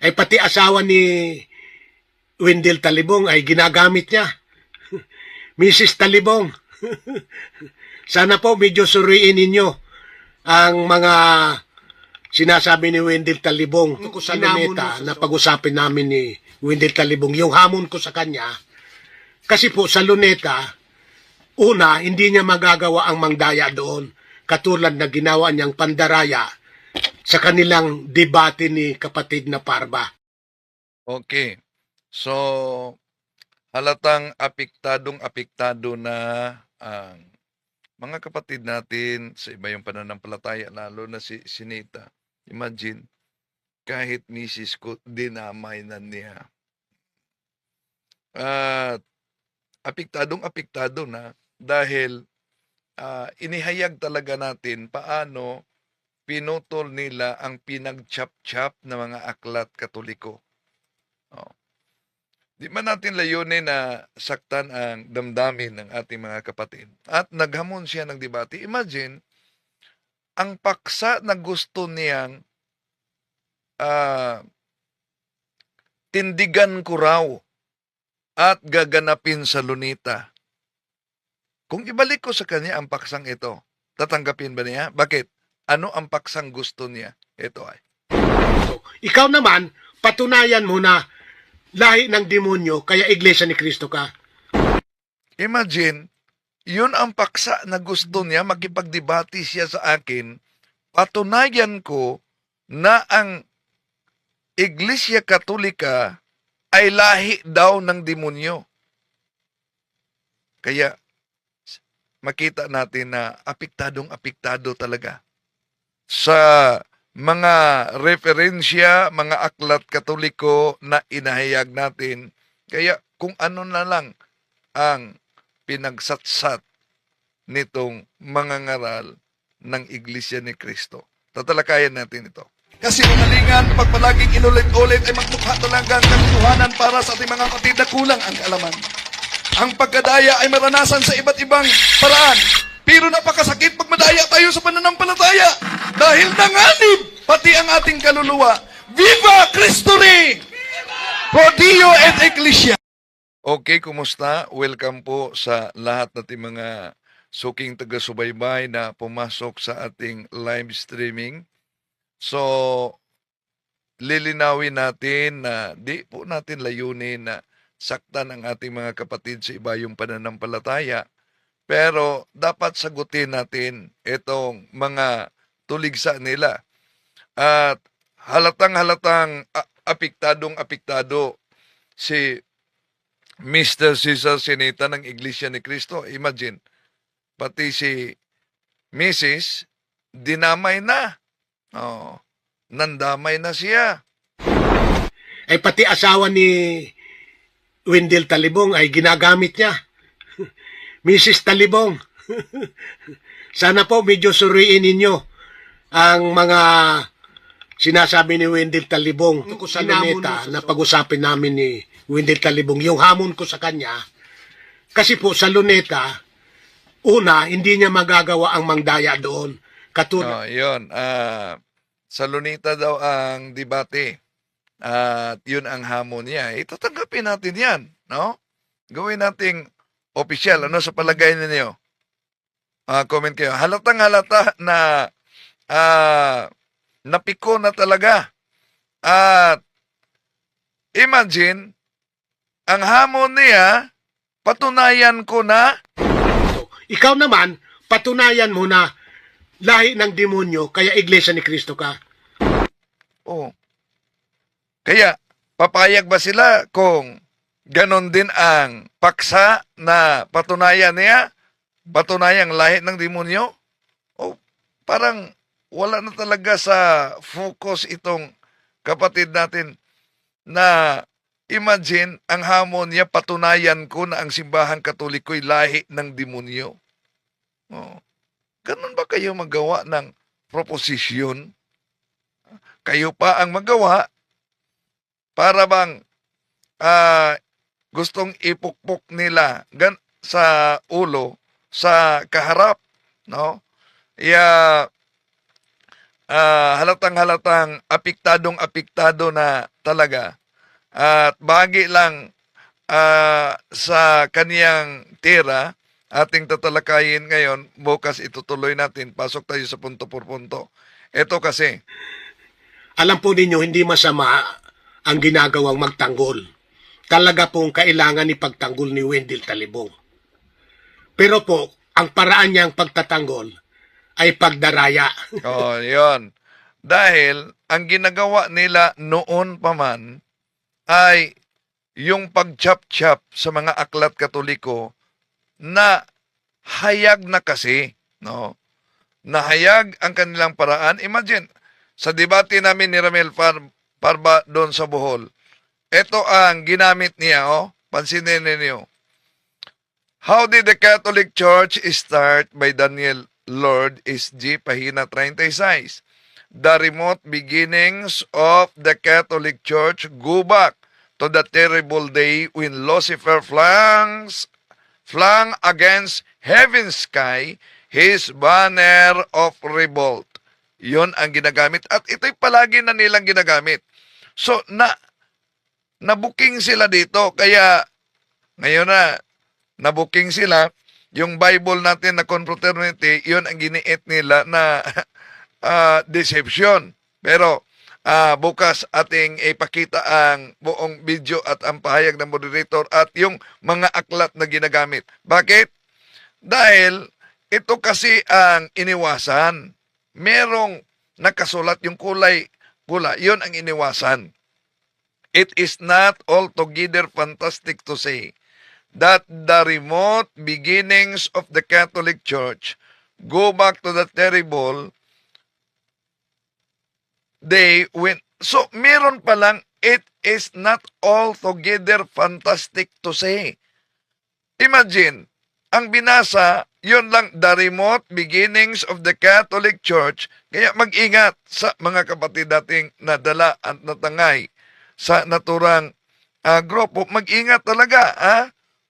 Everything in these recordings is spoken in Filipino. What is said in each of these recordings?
Ay pati asawa ni Wendell Talibong ay ginagamit niya. Mrs. Talibong. Sana po medyo suriin ninyo ang mga sinasabi ni Wendell Talibong ko sa luneta na pag-usapin namin ni Wendell Talibong. Yung hamon ko sa kanya, kasi po sa luneta, una, hindi niya magagawa ang mangdaya doon. Katulad na ginawa niyang pandaraya sa kanilang debate ni kapatid na Parba. Okay. So, halatang apektadong apektado na ang mga kapatid natin sa iba yung pananampalataya, lalo na si Sinita. Imagine, kahit misis ko, dinamay na niya. At apektadong apektado na dahil ah, inihayag talaga natin paano pinutol nila ang pinagchap-chap na mga aklat katoliko. Oh. Di man natin layunin na saktan ang damdamin ng ating mga kapatid. At naghamon siya ng debate. Imagine, ang paksa na gusto niyang ah, tindigan ko raw at gaganapin sa lunita. Kung ibalik ko sa kanya ang paksang ito, tatanggapin ba niya? Bakit? Ano ang paksang gusto niya? Ito ay. Ikaw naman, patunayan mo na lahi ng demonyo, kaya iglesia ni Kristo ka. Imagine, yun ang paksa na gusto niya, makipagdebate siya sa akin, patunayan ko na ang Iglesia Katolika ay lahi daw ng demonyo. Kaya, makita natin na apektadong apektado talaga sa mga referensya, mga aklat katoliko na inahayag natin. Kaya kung ano na lang ang pinagsatsat nitong mga ngaral ng Iglesia ni Kristo. Tatalakayan natin ito. Kasi umalingan, pag palaging inulit-ulit ay magmukha talaga ang katotohanan para sa ating mga kapatid na kulang ang kaalaman. Ang pagkadaya ay maranasan sa iba't ibang paraan. Pero napakasakit pag madaya tayo sa pananampalataya. Dahil nanganib pati ang ating kaluluwa. Viva Cristo Rey! Pro Dio et Ecclesia! Okay, kumusta? Welcome po sa lahat nating mga suking taga-subaybay na pumasok sa ating live streaming. So, lilinawin natin na di po natin layunin na saktan ang ating mga kapatid sa iba yung pananampalataya. Pero dapat sagutin natin itong mga tuligsa nila. At halatang halatang a- apektadong apektado si Mr. Cesar Sinita ng Iglesia ni Cristo. Imagine, pati si Mrs. dinamay na. Oh, nandamay na siya. Ay pati asawa ni Wendell Talibong ay ginagamit niya. Mrs. Talibong. Sana po medyo suriin ninyo ang mga sinasabi ni Wendell Talibong ko sa luneta na pag-usapin namin ni Wendell Talibong. Yung hamon ko sa kanya, kasi po sa luneta, una, hindi niya magagawa ang mangdaya doon. Katulad, Oh, yun. Ah, sa Lunita daw ang debate. At yun ang hamon niya. Itatanggapin natin yan. No? Gawin nating opisyal. Ano sa palagay ninyo? Ah, comment kayo. Halatang halata na ah, napiko na talaga. At imagine, ang hamon niya, patunayan ko na ikaw naman, patunayan mo na lahi ng demonyo, kaya iglesia ni Kristo ka. Oh. Kaya, papayag ba sila kung ganon din ang paksa na patunayan niya? Patunayang lahi ng demonyo? O parang wala na talaga sa focus itong kapatid natin na imagine ang hamon niya patunayan ko na ang simbahang katoliko'y lahi ng demonyo. Oh. Ganun ba kayo magawa ng proposisyon? Kayo pa ang magawa para bang ah, gustong ipukpok nila gan sa ulo sa kaharap no ya ah, halatang halatang apiktadong apiktado na talaga. At bahagi lang ah, sa kaniyang tira, ating tatalakayin ngayon, bukas itutuloy natin. Pasok tayo sa punto por punto. Ito kasi, Alam po ninyo, hindi masama ang ginagawang magtanggol. Talaga pong kailangan ni pagtanggol ni Wendell Talibong. Pero po, ang paraan niyang pagtatanggol ay pagdaraya. oh, yon. Dahil ang ginagawa nila noon pa man ay yung pagchap-chap sa mga aklat katoliko na hayag na kasi, no? Nahayag ang kanilang paraan. Imagine, sa debate namin ni Ramel Par Parba doon sa Bohol, ito ang ginamit niya, oh. Pansinin ninyo. How did the Catholic Church start by Daniel Lord SG, pahina 36. The remote beginnings of the Catholic Church go back to the terrible day when Lucifer flanks, flung against heaven's sky his banner of revolt. Yon ang ginagamit at ito'y palagi na nilang ginagamit. So, na, nabuking sila dito. Kaya, ngayon na, nabuking sila. Yung Bible natin na confraternity, yun ang giniit nila na ah, deception. Pero, ah, bukas ating ipakita ang buong video at ang pahayag ng moderator at yung mga aklat na ginagamit. Bakit? Dahil ito kasi ang iniwasan. Merong nakasulat yung kulay pula. Yun ang iniwasan. It is not altogether fantastic to say that the remote beginnings of the Catholic Church go back to the terrible day when so meron pa lang it is not altogether fantastic to say. Imagine, ang binasa, yun lang, the remote beginnings of the Catholic Church. Kaya mag-ingat sa mga kapatid dating nadala at natangay sa naturang ah, grupo. Mag-ingat talaga, ha?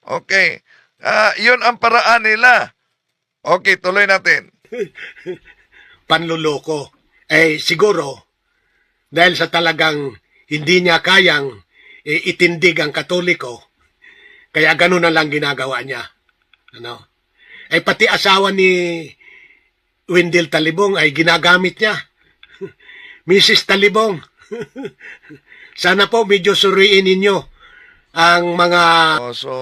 Okay. Ah, yun ang paraan nila. Okay, tuloy natin. Panluloko. Eh, siguro, dahil sa talagang hindi niya kayang eh, itindig ang katoliko, kaya ganun na lang ginagawa niya. Ano? Eh, pati asawa ni Wendell Talibong ay ginagamit niya. Mrs. Talibong. Sana po medyo suriin ninyo ang mga Oh, so,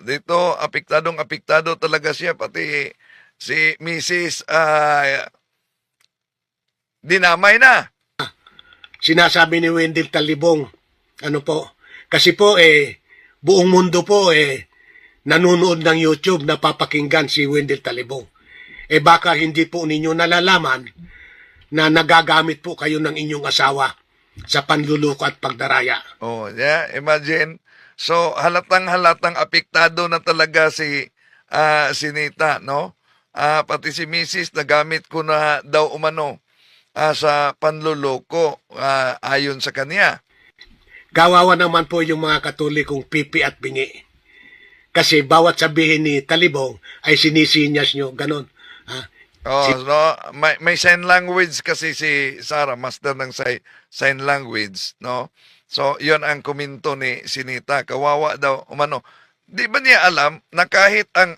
dito, apiktadong apiktado talaga siya. Pati si Mrs. ah, dinamay na. sinasabi ni Wendell Talibong. Ano po? Kasi po eh buong mundo po eh nanonood ng YouTube napapakinggan si Wendell Talibong. Eh baka hindi po ninyo nalalaman na nagagamit po kayo ng inyong asawa sa panluluko at pagdaraya. Oh, yeah, imagine. So, halatang halatang apektado na talaga si ah, si Nita, no? Ah, pati si Mrs. nagamit ko na daw umano ah, sa panluloko ah, ayon sa kanya. Kawawa naman po yung mga katolikong pipi at bingi. Kasi bawat sabihin ni Talibong ay sinisinyas nyo, ganon. Oh, so may, may sign language kasi si Sarah, master ng si- sign language, no? So, 'yon ang komento ni Sinita. Kawawa daw umano. Di ba niya alam na kahit ang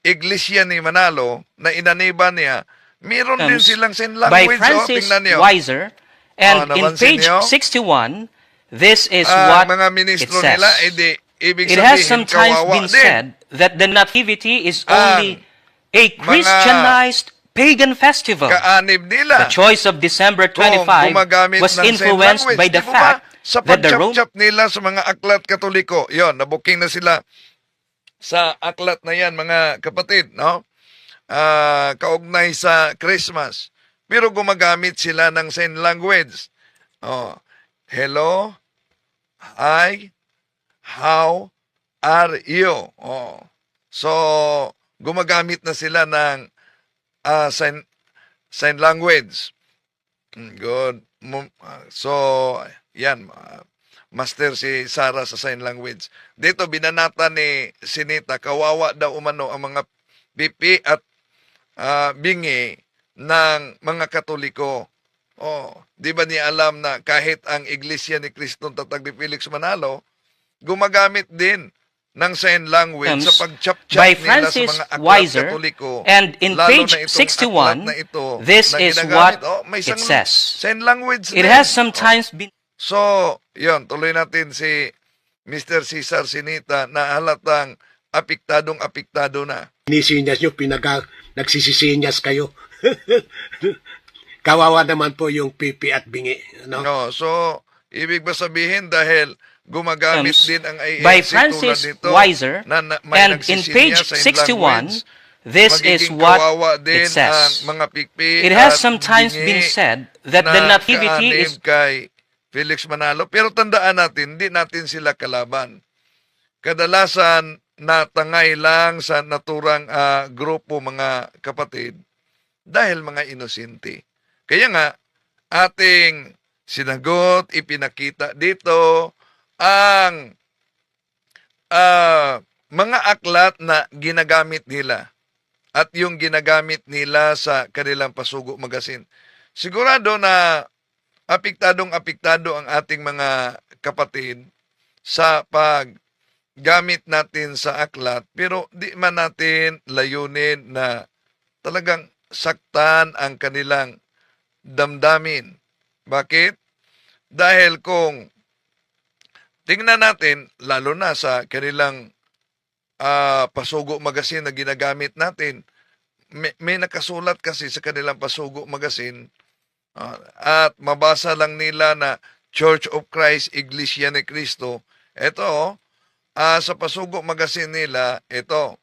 iglesia ni Manalo na inaniba niya, meron din Terms silang sign by language. Oh, Francis tingnan niyo. Weiser. And Oh, in page niyo? 61, this is Ah, what mga it ministro says. nila, edi, ibig It sabihin, has sometimes kawawa been din. said that the Nativity is Ang only a Christianized pagan festival. Kaanib nila. The choice of December kung 25 gumagamit was influenced language. by the fact sa that the Roman pagchap-chap nila sa mga aklat katoliko, yon nabuking na sila sa aklat na yan, mga kapatid, no? Ah, kaugnay sa Christmas. Pero gumagamit sila ng sign language. Oh, hello, hi, how are you? Oh. So, gumagamit na sila ng ah, sign, sign language. Mm, Good. Ah, So, yan. Master si Sarah sa sign language. Dito, binanata ni Sinita, kawawa daw umano ang mga pipi at ah, bingi ng mga katoliko Oh, di ba niya alam na kahit ang Iglesia ni Cristo Tatag ni Felix Manalo, gumagamit din ng sign language sa pagchap-chap by nila Francis sa mga aklat Weiser, katoliko. and in lalo page na itong aklat 61, na ito this na is what oh, may it says. Sign language It din. has sometimes been So, yon tuloy natin si Mr. Cesar Sinita na halatang apiktadong apiktado na. Nisinyas nyo, pinaga, nagsisisinyas kayo. Kawawa naman po yung pipi at bingi. Ano? No, so ibig ba sabihin dahil gumagamit Terms din ang INC by Francis nito Weiser, na, na and in page sa sign 61, this is what it says. It has sometimes been said that na the nativity is kay Felix Manalo. Pero tandaan natin, hindi natin sila kalaban. Kadalasan natangay lang sa naturang ah, grupo mga kapatid dahil mga inosente. Kaya nga, ating sinagot, ipinakita dito ang ah, mga aklat na ginagamit nila at yung ginagamit nila sa kanilang pasugo magasin. Sigurado na apiktadong apiktado ang ating mga kapatid sa paggamit natin sa aklat pero di man natin layunin na talagang saktan ang kanilang damdamin. Bakit? Dahil kung tingnan natin, lalo na sa kanilang ah, pasugo magasin na ginagamit natin, may, may nakasulat kasi sa kanilang pasugo magasin ah, at mabasa lang nila na Church of Christ, Iglesia ni Cristo. Ito, ah, sa pasugo magasin nila, ito,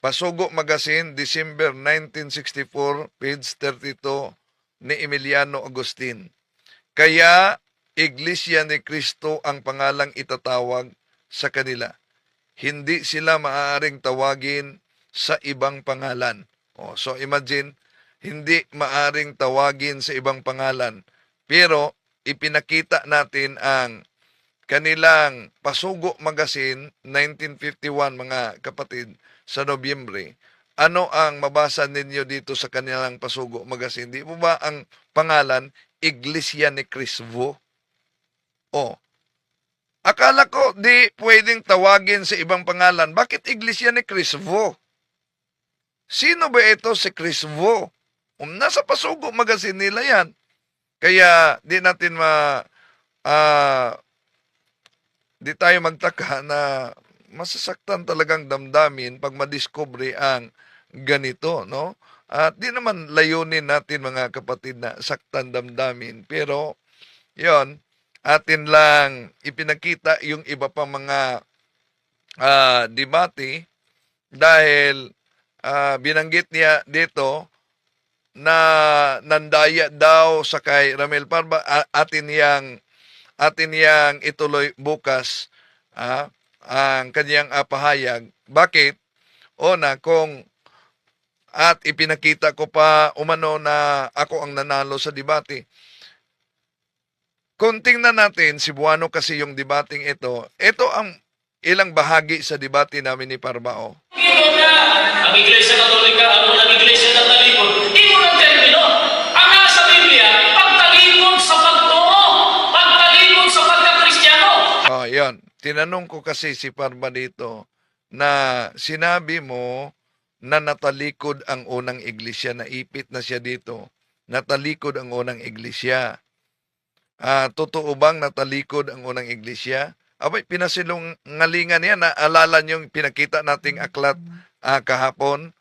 Pasugo Magazine, December 1964, page 32 ni Emiliano Agustin. Kaya, Iglesia ni Cristo ang pangalang itatawag sa kanila. Hindi sila maaaring tawagin sa ibang pangalan. O, so imagine, hindi maaring tawagin sa ibang pangalan. Pero, ipinakita natin ang kanilang Pasugo Magazine 1951 mga kapatid sa Nobyembre. Ano ang mabasa ninyo dito sa kanilang Pasugo Magazine? Di mo ba ang pangalan Iglesia ni Crisvo? O, akala ko di pwedeng tawagin sa ibang pangalan. Bakit Iglesia ni Crisvo? Sino ba ito si Crisvo? Um, nasa Pasugo Magazine nila yan. Kaya di natin ma ah, di tayo magtaka na masasaktan talagang damdamin pag madiscover ang ganito, no? At di naman layunin natin mga kapatid na saktan damdamin. Pero, yon atin lang ipinakita yung iba pa mga ah, debate dahil ah, binanggit niya dito na nandaya daw sa kay Ramel Parba atin yang atin yang ituloy bukas ah, ang kanyang ah, pahayag. Bakit? O na kung at ipinakita ko pa umano na ako ang nanalo sa debate. Kung tingnan natin, Cebuano kasi yung debating ito, ito ang ilang bahagi sa debate namin ni Parbao. Ang Iglesia Katolika, ang unang Iglesia na talikod. Imo ng termino. Ang nasa Biblia, pagtalikod sa pagtuo, pagtalikod sa pagkakristyano. Oh, yan. Tinanong ko kasi si Parma dito na sinabi mo na natalikod ang unang iglesia, na ipit na siya dito. Natalikod ang unang iglesia. Ah, totoo bang natalikod ang unang iglesia? Abay, pinasilungalingan niya. Naalala niyo yung pinakita nating aklat ah, kahapon,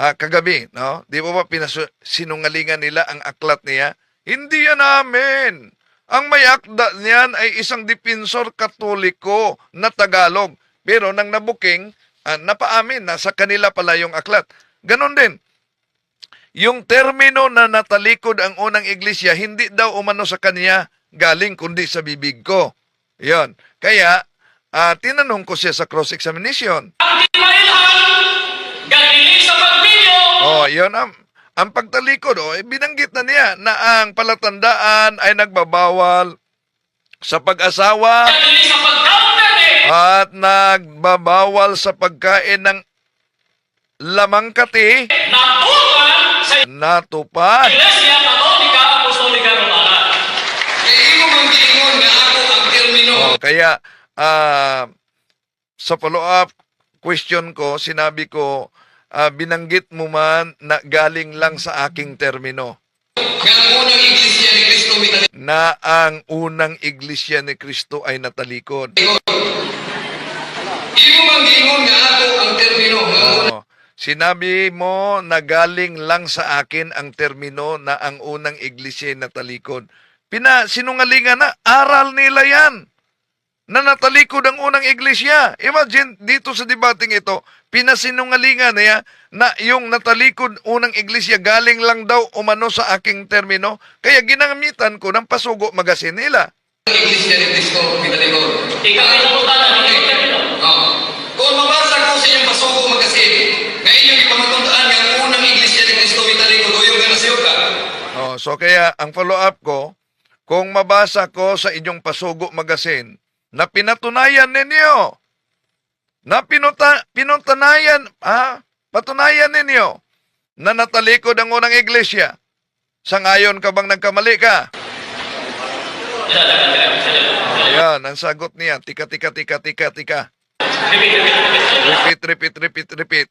ah, kagabi, no? Di ba ba pinasinungalingan nila ang aklat niya? Hindi yan namin. Ang may akda niyan ay isang dipensor katoliko na Tagalog. Pero nang nabuking, ah, napaamin na sa kanila pala yung aklat. Ganon din. Yung termino na natalikod ang unang iglesia, hindi daw umano sa kanya galing kundi sa bibig ko. Yon. Kaya, ah, tinanong ko siya sa cross-examination. Oh, yon ang ang pagtalikod, oh, eh, binanggit na niya na ang palatandaan ay nagbabawal sa pag-asawa at nagbabawal sa pagkain ng lamang kati natuman sa natupad. Iglesia Katolika Apostolika Romana. Oh, kaya ah, sa follow-up question ko, sinabi ko, ah, binanggit mo man na galing lang sa aking termino na ang unang iglesia ni Kristo ay natalikod. Sinabi mo na galing lang sa akin ang termino na ang unang iglesia ay natalikod. Pina, sinungalingan na, aral nila yan. Na natalikod ang unang iglesia. Imagine, dito sa debating ito, pinasinungalingan niya na yung natalikod unang iglesia galing lang daw umano sa aking termino. Kaya ginamitan ko ng pasugo magasin nila. iglesia ni Kristo pinalikod. Ikaw ay hindi ko termino. Oh. Kung mabasa ko sa inyong pasuko magasin, nga inyong ipamatuntaan ang unang iglesia ni Kristo pinalikod, uyong nga nasiyo ka. Oh, so kaya ang follow-up ko, kung mabasa ko sa inyong pasugo magasin na pinatunayan ninyo, na pinuta, pinutanayan, ah, patunayan ninyo na natalikod ang unang iglesia, sa ngayon ka bang nagkamali ka? Ayan, ang sagot niya, tika, tika, tika, tika, tika. Repeat, repeat, repeat, repeat.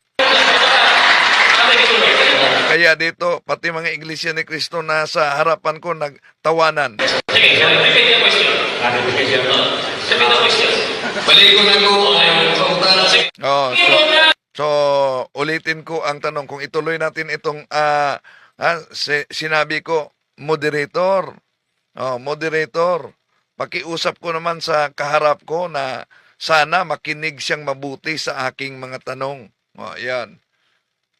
Kaya dito, pati mga iglesia ni Kristo na sa harapan ko nagtawanan. Repeat the question. Oh, so, so ulitin ko ang tanong kung ituloy natin itong ah, ah, si- sinabi ko moderator. Oh, moderator. Pakiusap ko naman sa kaharap ko na sana makinig siyang mabuti sa aking mga tanong. Oh, 'yan.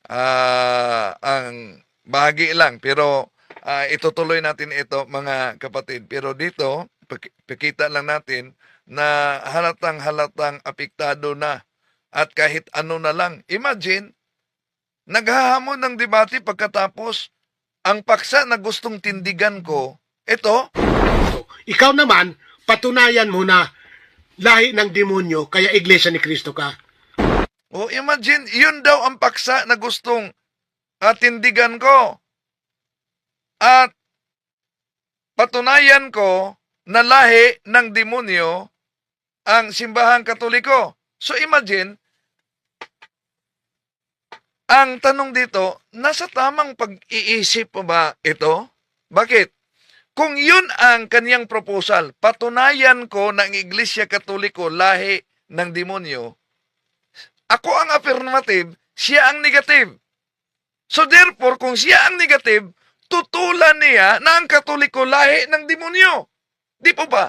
Ah, ang bahagi lang pero ah, itutuloy natin ito mga kapatid. Pero dito paki- pakita lang natin na halatang halatang apektado na at kahit ano na lang. Imagine, naghahamon ng debate pagkatapos ang paksa na gustong tindigan ko, ito, Ikaw naman, patunayan mo na lahi ng demonyo, kaya iglesia ni Kristo ka. o imagine, yun daw ang paksa na gustong ah, tindigan ko. At patunayan ko na lahi ng demonyo ang simbahang katoliko. So imagine, ang tanong dito, nasa tamang pag-iisip pa ba ito? Bakit? Kung yun ang kaniyang proposal, patunayan ko ang Iglesia Katoliko lahi ng demonyo, ako ang affirmative, siya ang negative. So therefore, kung siya ang negative, tutulan niya na ang Katoliko lahi ng demonyo. Di po ba?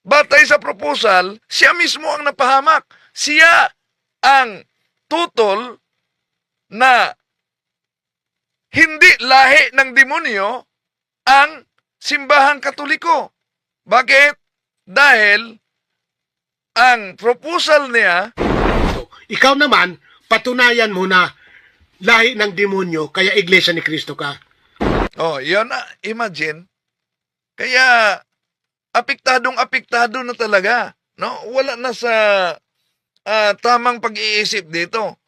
Batay sa proposal, siya mismo ang napahamak. Siya ang tutol na hindi lahi ng demonyo ang simbahang katoliko. Bakit? Dahil ang proposal niya, Ikaw naman, patunayan mo na lahi ng demonyo, kaya iglesia ni Kristo ka. oh, yun na, imagine, kaya apektadong apektado na talaga. No? Wala na sa ah, tamang pag-iisip dito.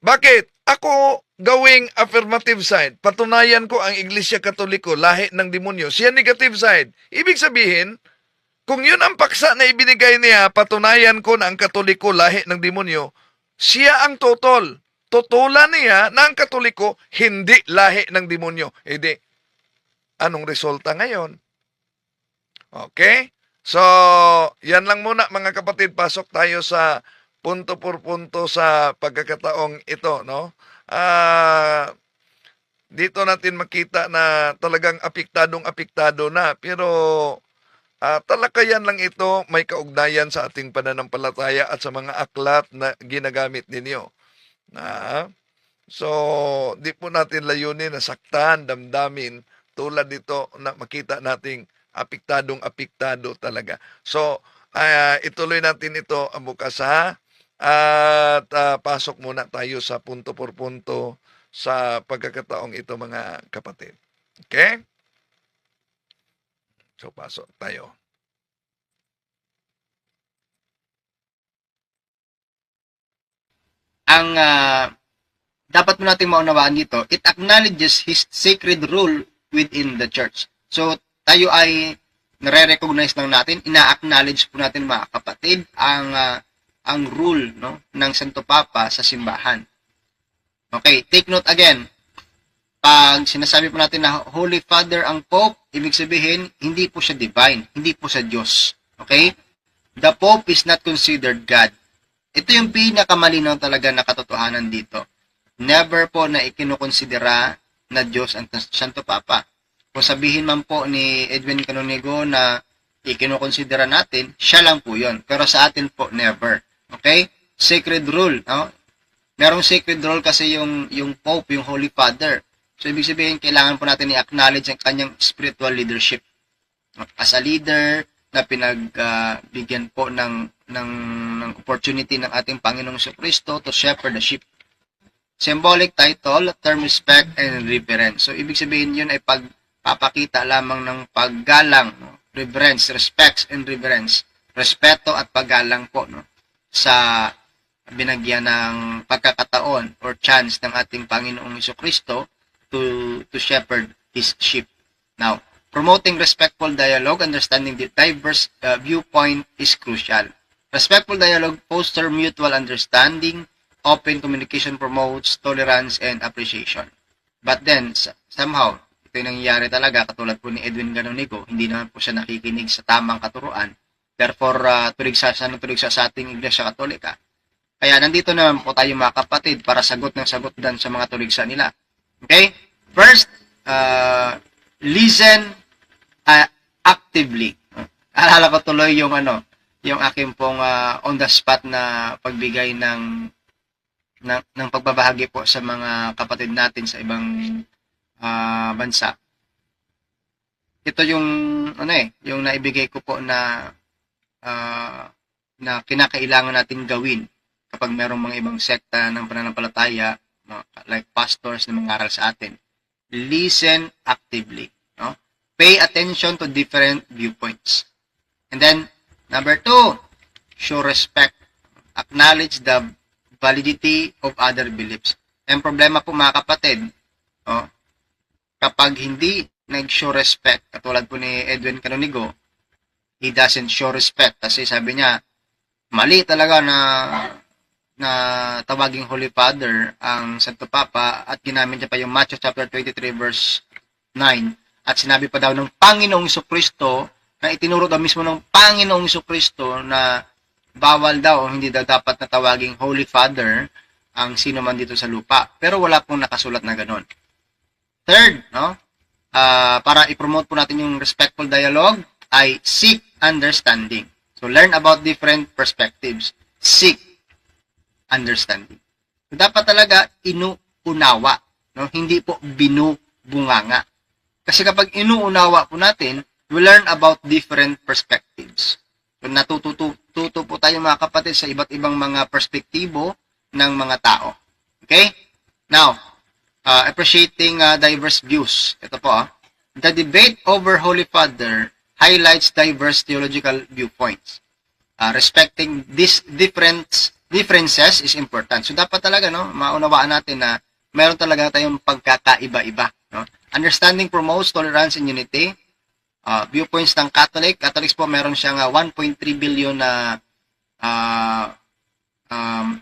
Bakit? Ako gawing affirmative side, patunayan ko ang Iglesia Katoliko, lahi ng demonyo. Siya negative side. Ibig sabihin, kung yun ang paksa na ibinigay niya, patunayan ko na ang Katoliko, lahi ng demonyo, siya ang totol. Tutulan niya na ang Katoliko, hindi lahi ng demonyo. E di, anong resulta ngayon? Okay? So, yan lang muna mga kapatid. Pasok tayo sa punto por punto sa pagkakataong ito, no? Ah, dito natin makita na talagang apektadong apektado na. Pero ah, talakayan lang ito may kaugnayan sa ating pananampalataya at sa mga aklat na ginagamit ninyo. Na, so, di po natin layunin na saktan, damdamin, tulad dito na makita nating apektadong apektado talaga. So, ah, ituloy natin ito bukas ha. At ah, pasok muna tayo sa punto por punto sa pagkakataong ito mga kapatid. Okay? So, pasok tayo. ang ah, dapat mo nating maunawaan dito, it acknowledges his sacred role within the church. So, tayo ay nare-recognize lang natin, ina-acknowledge po natin mga kapatid ang ah, ang rule no ng Santo Papa sa simbahan. Okay, take note again. Pag sinasabi po natin na Holy Father ang Pope, ibig sabihin hindi po siya divine, hindi po siya Diyos. Okay? The Pope is not considered God. Ito yung pinakamalinaw talaga na katotohanan dito. Never po na ikinukonsidera na Diyos ang Santo Papa. Kung sabihin man po ni Edwin Canonigo na ikinukonsidera natin, siya lang po yon. Pero sa atin po, never. Okay? Sacred rule. No? Merong sacred rule kasi yung, yung Pope, yung Holy Father. So, ibig sabihin, kailangan po natin i-acknowledge ang kanyang spiritual leadership. As a leader na pinagbigyan po ng, ng, ng opportunity ng ating Panginoong Kristo to shepherd the sheep. Symbolic title, term respect and reverence. So, ibig sabihin yun ay pagpapakita lamang ng paggalang, no? reverence, respects and reverence. Respeto at paggalang po no? sa binagyan ng pagkakataon or chance ng ating Panginoong Kristo to to shepherd his sheep. Now, promoting respectful dialogue, understanding the diverse uh, viewpoint is crucial. Respectful dialogue foster mutual understanding, open communication promotes tolerance and appreciation. But then, somehow, ito yung nangyayari talaga, katulad po ni Edwin Canonigo, hindi naman po siya nakikinig sa tamang katuruan. Therefore, uh, tulig sa, sa, tulig sa, ating Iglesia Katolika. Kaya nandito naman po tayo mga kapatid para sagot ng sagot dan sa mga tuligsa nila. Okay? First, uh, listen uh, actively. Alala ko tuloy yung ano, yung aking pong uh, on the spot na pagbigay ng ng, ng pagbabahagi po sa mga kapatid natin sa ibang uh, bansa. Ito yung ano eh, yung naibigay ko po na uh, na kinakailangan natin gawin kapag merong mga ibang sekta ng pananampalataya like pastors na mangaral sa atin listen actively. No? Pay attention to different viewpoints. And then, number two, show respect. Acknowledge the validity of other beliefs. Ang problema po mga kapatid, oh, kapag hindi nag-show respect, katulad po ni Edwin Canonigo, he doesn't show respect. Kasi sabi niya, mali talaga na na tawaging Holy Father ang Santo Papa at ginamit niya pa yung Matthew chapter 23 verse 9 at sinabi pa daw ng Panginoong Kristo na itinuro daw mismo ng Panginoong Kristo na bawal daw hindi daw dapat na tawaging Holy Father ang sino man dito sa lupa. Pero wala pong nakasulat na ganon. Third, no? Ah, para i-promote po natin yung respectful dialogue ay seek understanding. So learn about different perspectives. Seek understanding. So, dapat talaga inuunawa, no? Hindi po binubunganga. Kasi kapag inuunawa po natin, we learn about different perspectives. So, natututo tuto po tayo mga kapatid sa iba't ibang mga perspektibo ng mga tao. Okay? Now, uh, appreciating uh, diverse views. Ito po, ah. The debate over Holy Father highlights diverse theological viewpoints. Uh, respecting these different differences is important. So dapat talaga no, maunawaan natin na meron talaga tayong pagkakaiba-iba, no? Understanding promotes tolerance and unity. Uh, viewpoints ng Catholic, Catholics po meron siyang uh, 1.3 billion na uh, um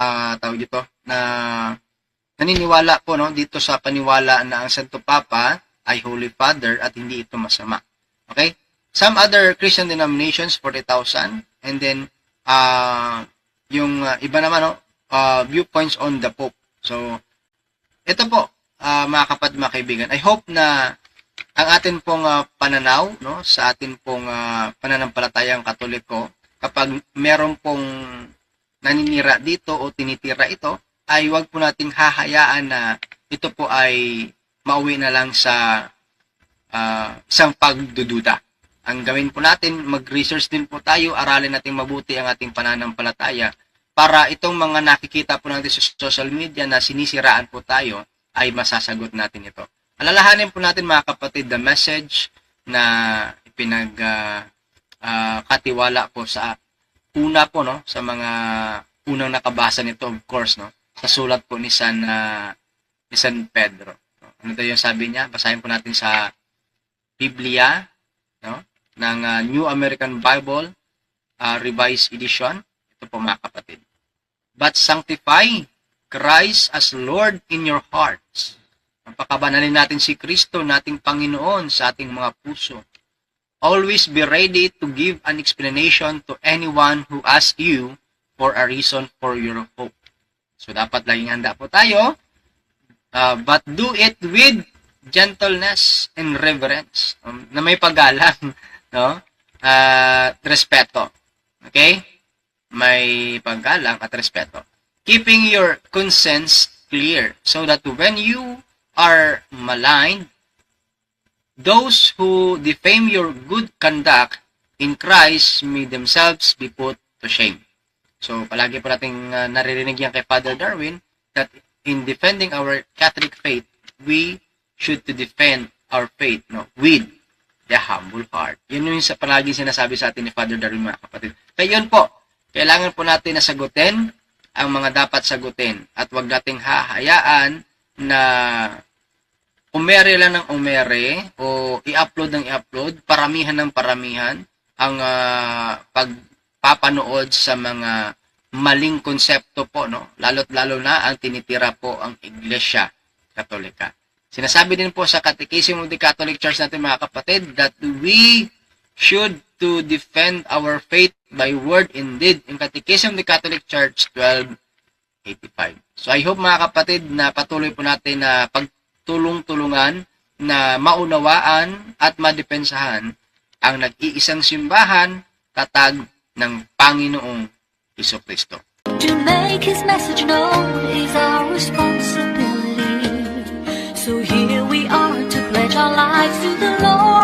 uh, tawag dito na naniniwala po no dito sa paniwala na ang Santo Papa ay Holy Father at hindi ito masama. Okay? Some other Christian denominations 40,000 and then uh, yung uh, iba naman no uh, viewpoints on the Pope. So ito po uh, mga kapatid mga kaibigan. I hope na ang atin pong uh, pananaw no sa atin pong uh, pananampalatayang Katoliko kapag meron pong naninira dito o tinitira ito ay wag po nating hahayaan na ito po ay mauwi na lang sa uh, isang pagdududa. Ang gawin po natin, mag-research din po tayo, aralin natin mabuti ang ating pananampalataya para itong mga nakikita po natin sa social media na sinisiraan po tayo ay masasagot natin ito. Alalahanin po natin mga kapatid the message na pinag uh, uh, po sa una po no sa mga unang nakabasa nito of course no sa sulat po ni San uh, ni San Pedro. No? Ano daw yung sabi niya? Basahin po natin sa Biblia, no? ng ah, New American Bible ah, Revised Edition. Ito po mga kapatid. But sanctify Christ as Lord in your hearts. Pagpakabanalin natin si Kristo, nating Panginoon sa ating mga puso. Always be ready to give an explanation to anyone who asks you for a reason for your hope. So, dapat laging handa po tayo. Uh, but do it with gentleness and reverence. Um, na may paggalang, no? At respeto. Okay? May paggalang at respeto. Keeping your conscience clear so that when you are maligned, those who defame your good conduct in Christ may themselves be put to shame. So, palagi po nating uh, naririnig yan kay Father Darwin that in defending our Catholic faith, we should to defend our faith no with the humble heart. Yun yung sa palagi sinasabi sa atin ni Father Darwin mga kapatid. Kaya yun po, kailangan po natin na sagutin ang mga dapat sagutin at wag nating hahayaan na umere lang ng umere o i-upload ng i-upload, paramihan ng paramihan ang ah, pagpapanood sa mga maling konsepto po, no? Lalo't lalo na ang tinitira po ang Iglesia Katolika. Sinasabi din po sa Catechism of the Catholic Church natin mga kapatid that we should to defend our faith by word and deed in Catechism of the Catholic Church 1285. So I hope mga kapatid na patuloy po natin na pagtulong-tulungan na maunawaan at madepensahan ang nag-iisang simbahan tatag ng Panginoong Iso Kristo. To make his message known is our responsibility. So here we are to pledge our lives to the Lord.